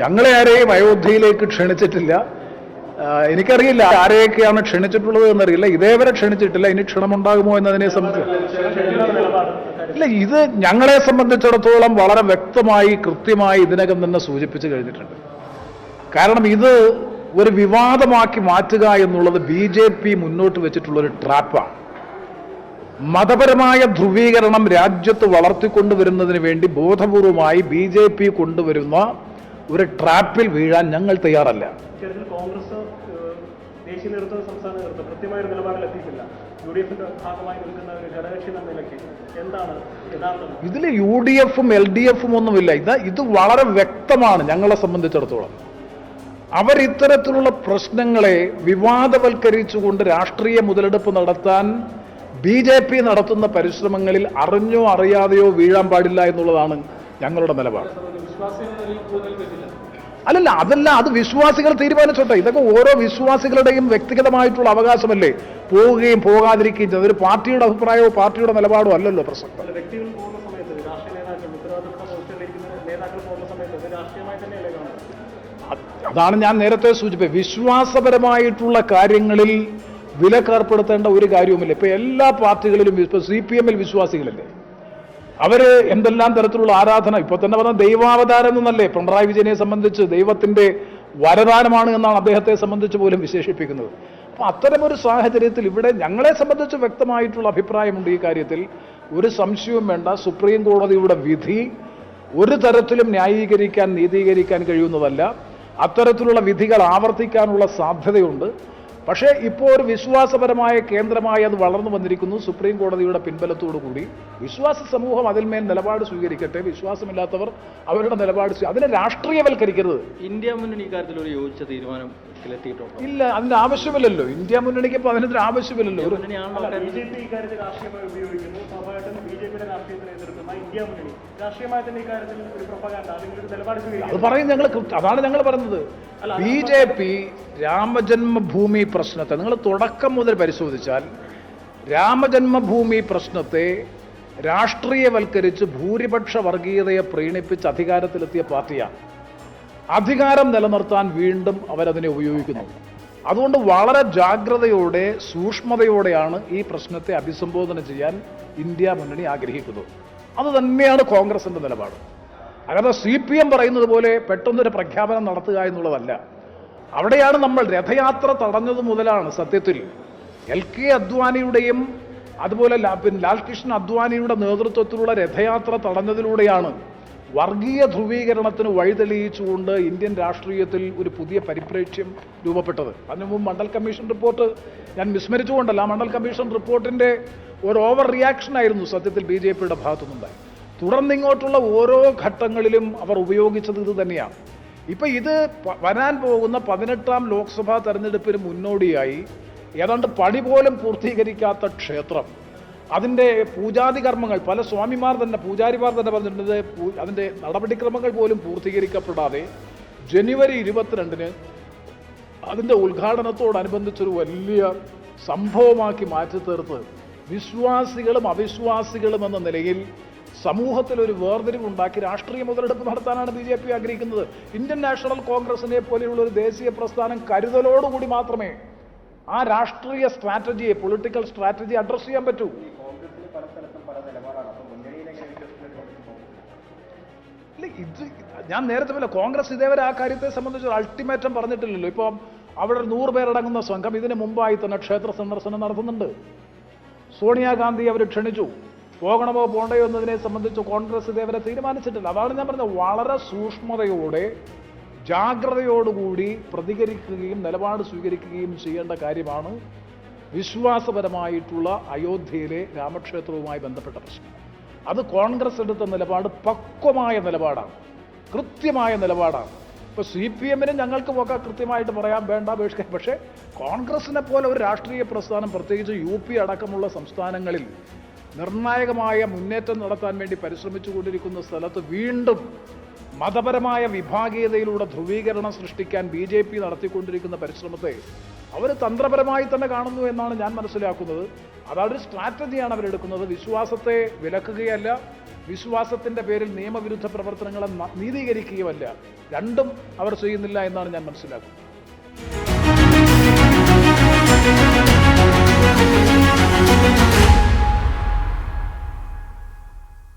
ഞങ്ങളെ ആരെയും അയോധ്യയിലേക്ക് ക്ഷണിച്ചിട്ടില്ല. എനിക്കറിയില്ല ആരെയൊക്കെയാണ് ക്ഷണിച്ചിട്ടുള്ളത് എന്നറിയില്ല. ഇതേവരെ ക്ഷണിച്ചിട്ടില്ല. ഇനി ക്ഷണമുണ്ടാകുമോ എന്നതിനെ സംബന്ധിച്ച്. ഇല്ല ഇത് ഞങ്ങളെ സംബന്ധിച്ചിടത്തോളം വളരെ വ്യക്തമായി കൃത്യമായി ഇതിനകം തന്നെ സൂചിപ്പിച്ചു കഴിഞ്ഞിട്ടുണ്ട്. കാരണം ഇത് ഒരു വിവാദമാക്കി മാറ്റുക എന്നുള്ളത് ബി ജെ പി മുന്നോട്ട് വെച്ചിട്ടുള്ള ഒരു ട്രാപ്പാണ് മതപരമായ ധ്രുവീകരണം രാജ്യത്ത് വളർത്തിക്കൊണ്ടുവരുന്നതിന് വേണ്ടി ബോധപൂർവമായി ബി ജെ പി കൊണ്ടുവരുന്ന ഒരു ട്രാപ്പിൽ വീഴാൻ ഞങ്ങൾ തയ്യാറല്ല. കോൺഗ്രസ് ദേശീയ നേതൃത്വം സംസ്ഥാന നേതൃത്വം കൃത്യമായ ഒരു നിലപാടിൽ എത്തിയിട്ടില്ല. യു ഡി എഫിന്റെ ഭാഗമായി നിൽക്കുന്ന ഒരു ഘടകകക്ഷി എന്ന നിലയ്ക്ക് എന്താണ് യഥാർത്ഥം? ഇതിൽ യു ഡി എഫും എൽ ഡി എഫും ഒന്നുമില്ല. ഇത് ഇത് വളരെ വ്യക്തമാണ് ഞങ്ങളെ സംബന്ധിച്ചിടത്തോളം. അവർ ഇത്തരത്തിലുള്ള പ്രശ്നങ്ങളെ വിവാദവൽക്കരിച്ചുകൊണ്ട് രാഷ്ട്രീയ മുതലെടുപ്പ് നടത്താൻ ബി ജെ പി നടത്തുന്ന പരിശ്രമങ്ങളിൽ അറിഞ്ഞോ അറിയാതെയോ വീഴാൻ പാടില്ല എന്നുള്ളതാണ് ഞങ്ങളുടെ നിലപാട്. അല്ലല്ല അതല്ല അത് വിശ്വാസികൾ തീരുമാനിച്ചോട്ടെ. ഇതൊക്കെ ഓരോ വിശ്വാസികളുടെയും വ്യക്തിഗതമായിട്ടുള്ള അവകാശമല്ലേ? പോവുകയും പോകാതിരിക്കുകയും ചെയ്തത് ഒരു പാർട്ടിയുടെ അഭിപ്രായമോ പാർട്ടിയുടെ നിലപാടോ അല്ലല്ലോ പ്രസക്തം അതാണ് ഞാൻ നേരത്തെ സൂചിപ്പിച്ചത്. വിശ്വാസപരമായിട്ടുള്ള കാര്യങ്ങളിൽ വിലക്കേർപ്പെടുത്തേണ്ട ഒരു കാര്യവുമില്ല. ഇപ്പൊ എല്ലാ പാർട്ടികളിലും ഇപ്പൊ സി പി എമ്മിൽ വിശ്വാസികളില്ലേ? അവർ എന്തെല്ലാം തരത്തിലുള്ള ആരാധന? ഇപ്പൊ തന്നെ പറഞ്ഞ ദൈവാവതാരം എന്നല്ലേ പിണറായി വിജയനെ സംബന്ധിച്ച് ദൈവത്തിന്റെ വരദാനമാണ് എന്നാണ് അദ്ദേഹത്തെ സംബന്ധിച്ച് പോലും വിശേഷിപ്പിക്കുന്നത്. അപ്പൊ അത്തരമൊരു സാഹചര്യത്തിൽ ഇവിടെ ഞങ്ങളെ സംബന്ധിച്ച് വ്യക്തമായിട്ടുള്ള അഭിപ്രായമുണ്ട് ഈ കാര്യത്തിൽ. ഒരു സംശയവും വേണ്ട. സുപ്രീം കോടതിയുടെ വിധി ഒരു തരത്തിലും ന്യായീകരിക്കാൻ നീതീകരിക്കാൻ കഴിയുന്നതല്ല. അത്തരത്തിലുള്ള വിധികൾ ആവർത്തിക്കാനുള്ള സാധ്യതയുണ്ട്. പക്ഷേ ഇപ്പോൾ ഒരു വിശ്വാസപരമായ കേന്ദ്രമായി അത് വളർന്നു വന്നിരിക്കുന്നു. സുപ്രീം കോടതിയുടെ പിൻബലത്തോടു കൂടി വിശ്വാസ സമൂഹം അതിന്മേൽ നിലപാട് സ്വീകരിക്കട്ടെ. വിശ്വാസമില്ലാത്തവർ അവരുടെ നിലപാട് സ്വീ- അതിനെ രാഷ്ട്രീയവൽക്കരിക്കരുത്. ഇന്ത്യ മുന്നണി കാര്യത്തിൽ ഒരു യോജിച്ച തീരുമാനം ഇല്ല അതിന്റെ ആവശ്യമില്ലല്ലോ. ഇന്ത്യ മുന്നണിക്ക് ഇപ്പൊ അതിനൊരു ആവശ്യമില്ലല്ലോ. അത് പറയും ഞങ്ങൾ അതാണ് ഞങ്ങൾ പറഞ്ഞത് ബി ജെ പി രാമജന്മഭൂമി പ്രശ്നത്തെ നിങ്ങൾ തുടക്കം മുതൽ പരിശോധിച്ചാൽ രാമജന്മഭൂമി പ്രശ്നത്തെ രാഷ്ട്രീയവൽക്കരിച്ച് ഭൂരിപക്ഷ വർഗീയതയെ പ്രീണിപ്പിച്ച് അധികാരത്തിലെത്തിയ പാർട്ടിയാണ്. അധികാരം നിലനിർത്താൻ വീണ്ടും അവരതിനെ ഉപയോഗിക്കുന്നു. അതുകൊണ്ട് വളരെ ജാഗ്രതയോടെ സൂക്ഷ്മതയോടെയാണ് ഈ പ്രശ്നത്തെ അഭിസംബോധന ചെയ്യാൻ ഇന്ത്യ മുന്നണി ആഗ്രഹിക്കുന്നത്. അത് തന്നെയാണ് കോൺഗ്രസിന്റെ നിലപാട്. അല്ലാതെ സി പി എം പറയുന്നത് പോലെ പെട്ടെന്നൊരു പ്രഖ്യാപനം നടത്തുക എന്നുള്ളതല്ല. അവിടെയാണ് നമ്മൾ രഥയാത്ര തടഞ്ഞത് മുതലാണ് സത്യത്തിൽ. എൽ കെ അദ്വാനിയുടെയും അതുപോലെ ലാ- പിന്നെ ലാൽകൃഷ്ണ അദ്വാനിയുടെ നേതൃത്വത്തിലുള്ള രഥയാത്ര തടഞ്ഞതിലൂടെയാണ് വർഗീയ ധ്രുവീകരണത്തിന് വഴിതെളിയിച്ചുകൊണ്ട് ഇന്ത്യൻ രാഷ്ട്രീയത്തിൽ ഒരു പുതിയ പരിപ്രേക്ഷ്യം രൂപപ്പെട്ടത്. അതിനു മുമ്പ് മണ്ഡൽ കമ്മീഷൻ റിപ്പോർട്ട് ഞാൻ വിസ്മരിച്ചുകൊണ്ടല്ല മണ്ഡൽ കമ്മീഷൻ റിപ്പോർട്ടിന്റെ ഒരു ഓവർ റിയാക്ഷൻ ആയിരുന്നു സത്യത്തിൽ ബി ജെ പിയുടെ ഭാഗത്തുനിന്നുണ്ടായി തുടർന്നിങ്ങോട്ടുള്ള ഓരോ ഘട്ടങ്ങളിലും അവർ ഉപയോഗിച്ചത് ഇത് തന്നെയാണ്. ഇപ്പൊ ഇത് വരാൻ പോകുന്ന പതിനെട്ടാം ലോക്സഭാ തെരഞ്ഞെടുപ്പിന് മുന്നോടിയായി ഏതാണ്ട് പണി പോലും പൂർത്തീകരിക്കാത്ത ക്ഷേത്രം. അതിന്റെ പൂജാതി കർമ്മങ്ങൾ പല സ്വാമിമാർ തന്നെ പൂജാരിമാർ തന്നെ പറഞ്ഞിട്ടുണ്ട് അതിന്റെ നടപടിക്രമങ്ങൾ പോലും പൂർത്തീകരിക്കപ്പെടാതെ ജനുവരി ഇരുപത്തിരണ്ടിന് അതിന്റെ ഉദ്ഘാടനത്തോടനുബന്ധിച്ചൊരു വലിയ സംഭവമാക്കി മാറ്റി തീർത്ത് വിശ്വാസികളും അവിശ്വാസികളും എന്ന നിലയിൽ സമൂഹത്തിൽ ഒരു വേർതിരിവുണ്ടാക്കി രാഷ്ട്രീയ മുതലെടുപ്പ് നടത്താനാണ് ബി ജെ പി ആഗ്രഹിക്കുന്നത്. ഇന്ത്യൻ നാഷണൽ കോൺഗ്രസിനെ പോലെയുള്ള ഒരു ദേശീയ പ്രസ്ഥാനം കരുതലോടുകൂടി മാത്രമേ ആ രാഷ്ട്രീയ സ്ട്രാറ്റജിയെ പൊളിറ്റിക്കൽ സ്ട്രാറ്റജി അഡ്രസ് ചെയ്യാൻ പറ്റൂ. ഇത് ഞാൻ നേരത്തെ പോലെ കോൺഗ്രസ് ഇതേവരെ ആ കാര്യത്തെ സംബന്ധിച്ച് ഒരു അൾട്ടിമേറ്റം പറഞ്ഞിട്ടില്ലല്ലോ. ഇപ്പം അവിടെ നൂറ് പേരടങ്ങുന്ന സംഘം ഇതിന് മുമ്പായി തന്നെ ക്ഷേത്ര സന്ദർശനം നടത്തുന്നുണ്ട്. സോണിയാഗാന്ധി അവർ ക്ഷണിച്ചു. പോകണമോ പോണ്ടയോ എന്നതിനെ സംബന്ധിച്ച് കോൺഗ്രസ് ഇതേവരെ തീരുമാനിച്ചിട്ടില്ല. അതാണ് ഞാൻ പറഞ്ഞത്. വളരെ സൂക്ഷ്മതയോടെ ജാഗ്രതയോടുകൂടി പ്രതികരിക്കുകയും നിലപാട് സ്വീകരിക്കുകയും ചെയ്യേണ്ട കാര്യമാണ് വിശ്വാസപരമായിട്ടുള്ള അയോധ്യയിലെ രാമക്ഷേത്രവുമായി ബന്ധപ്പെട്ട പ്രശ്നം. അത് കോൺഗ്രസ് എടുത്ത നിലപാട് പക്വമായ നിലപാടാണ്. കൃത്യമായ നിലപാടാണ്. ഇപ്പോൾ സി പി എമ്മിന് ഞങ്ങൾക്ക് ഒക്കെ കൃത്യമായിട്ട് പറയാൻ വേണ്ട അപേക്ഷിക്കാൻ പക്ഷേ കോൺഗ്രസിനെ പോലെ ഒരു രാഷ്ട്രീയ പ്രസ്ഥാനം പ്രത്യേകിച്ച് യു പി അടക്കമുള്ള സംസ്ഥാനങ്ങളിൽ നിർണായകമായ മുന്നേറ്റം നടത്താൻ വേണ്ടി പരിശ്രമിച്ചുകൊണ്ടിരിക്കുന്ന സ്ഥലത്ത് വീണ്ടും മതപരമായ വിഭാഗീയതയിലൂടെ ധ്രുവീകരണം സൃഷ്ടിക്കാൻ ബി ജെ പി നടത്തിക്കൊണ്ടിരിക്കുന്ന പരിശ്രമത്തെ അവർ തന്ത്രപരമായി തന്നെ കാണുന്നു എന്നാണ് ഞാൻ മനസ്സിലാക്കുന്നത്. അതൊരു സ്ട്രാറ്റജിയാണ് അവരെടുക്കുന്നത്. വിശ്വാസത്തെ വിലക്കുകയല്ല. വിശ്വാസത്തിന്റെ പേരിൽ നിയമവിരുദ്ധ പ്രവർത്തനങ്ങളെ നീതീകരിക്കുകയുമല്ല. രണ്ടും അവർ ചെയ്യുന്നില്ല എന്നാണ് ഞാൻ മനസ്സിലാക്കുന്നത്.